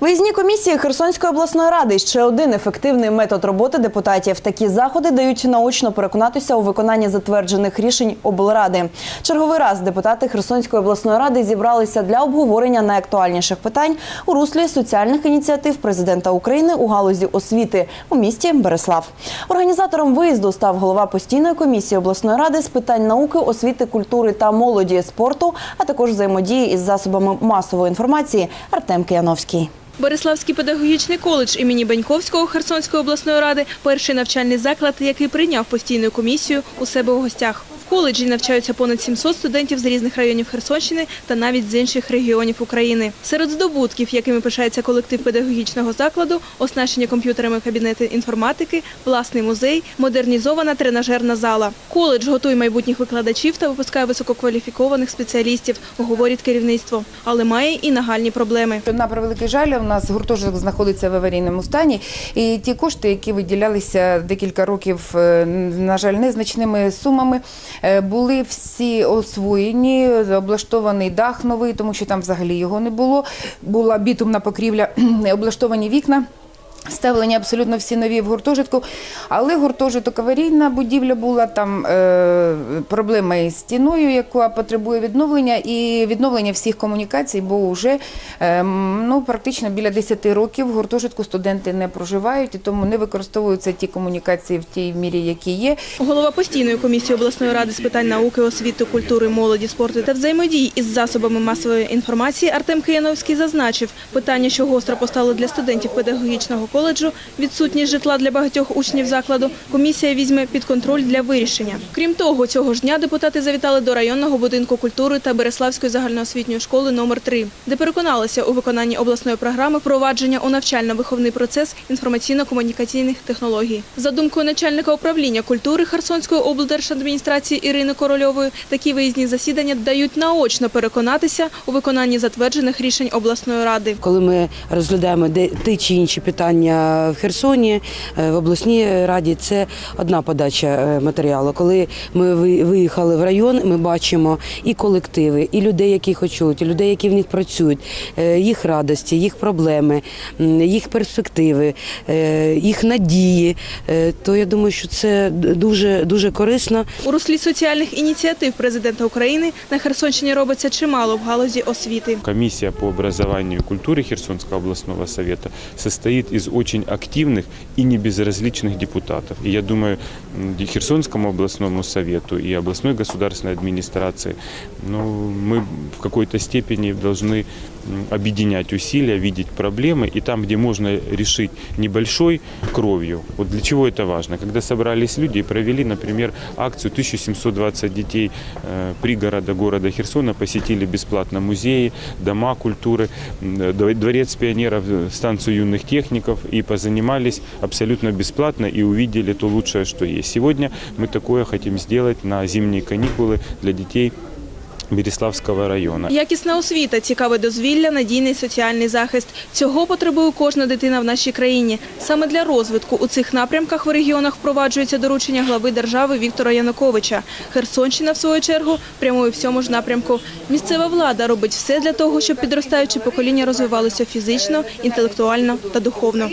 Виїзні комісії Херсонської обласної ради ще один ефективний метод роботи депутатів. Такі заходи дають наочно переконатися у виконанні затверджених рішень облради. Черговий раз депутати Херсонської обласної ради зібралися для обговорення найактуальніших питань у руслі соціальних ініціатив президента України у галузі освіти у місті Береслав. Організатором виїзду став голова постійної комісії обласної ради з питань науки, освіти, культури та молоді, спорту, а також взаємодії із засобами масової інформації Артем Кияновський. Береславський педагогічний коледж імені Беньковського Херсонської обласної ради перший навчальний заклад, який прийняв постійну комісію у себе у гостях. Коледжі навчаються понад 700 студентів з різних районів Херсонщини та навіть з інших регіонів України. Серед здобутків, якими пишається колектив педагогічного закладу, оснащення комп'ютерами кабінети інформатики, власний музей, модернізована тренажерна зала. Коледж готує майбутніх викладачів та випускає висококваліфікованих спеціалістів, говорить керівництво, але має і нагальні проблеми. На превеликий жаль, у нас гуртожиток знаходиться в аварійному стані, і ті кошти, які виділялися декілька років, е, на жаль, незначними сумами, були всі освоєні, облаштований дах новий, тому що там взагалі його не було. Була бітумна покрівля, облаштовані вікна. Ставлені абсолютно всі нові в гуртожитку, але гуртожиток аварійна будівля була там е, проблема із стіною, яка потребує відновлення, і відновлення всіх комунікацій, бо вже е, ну, практично біля 10 років в гуртожитку студенти не проживають, і тому не використовуються ті комунікації в тій мірі, які є. Голова постійної комісії обласної ради з питань науки, освіти, культури, молоді, спорту та взаємодії із засобами масової інформації Артем Кияновський зазначив, питання, що гостро постало для студентів педагогічного коледжу, відсутність житла для багатьох учнів закладу, комісія візьме під контроль для вирішення. Крім того, цього ж дня депутати завітали до районного будинку культури та Береславської загальноосвітньої школи номер 3 де переконалися у виконанні обласної програми впровадження у навчально-виховний процес інформаційно-комунікаційних технологій. За думкою начальника управління культури Херсонської облдержадміністрації Ірини Корольової, такі виїзні засідання дають наочно переконатися у виконанні затверджених рішень обласної ради. Коли ми розглядаємо де ті чи інші питання в Херсоні, е, в обласній раді, це одна подача е, матеріалу. Коли ми виїхали в район, ми бачимо і колективи, і людей, які хочуть, і людей, які в них працюють, е, їх радості, їх проблеми, їх перспективи, їх надії. То я думаю, що це дуже дуже корисно. У руслі соціальних ініціатив президента України на Херсонщині робиться чимало в галузі освіти. Комиссия по образованию и культуре Херсонского областного совета состоит из очень активных и не безразличных депутатов. И я думаю, Херсонскому областному совету и областной государственной администрации ну, мы в какой-то степени должны объединять усилия, видеть проблемы, и там, где можно решить небольшой кровью, вот для чего это важно, когда собрались люди и провели, например, акцию 1720 детей э, пригорода города Херсона посетили бесплатно музеи, дома культуры, дворец пионеров, э, станцию юных техников и позанимались абсолютно бесплатно и увидели то лучшее, что есть. Сегодня мы такое хотим сделать на зимние каникулы для детей Береславского района. Якісна освіта, цікаве дозвілля, надійний соціальний захист. Цього потребує кожна дитина в нашій країні. Саме для розвитку у цих напрямках в регіонах впроваджується доручення глави держави Віктора Януковича. Херсонщина, в свою чергу, прямує в цьому ж напрямку. Місцева влада робить все для того, щоб підростаюче покоління розвивалося фізично, інтелектуально та духовно.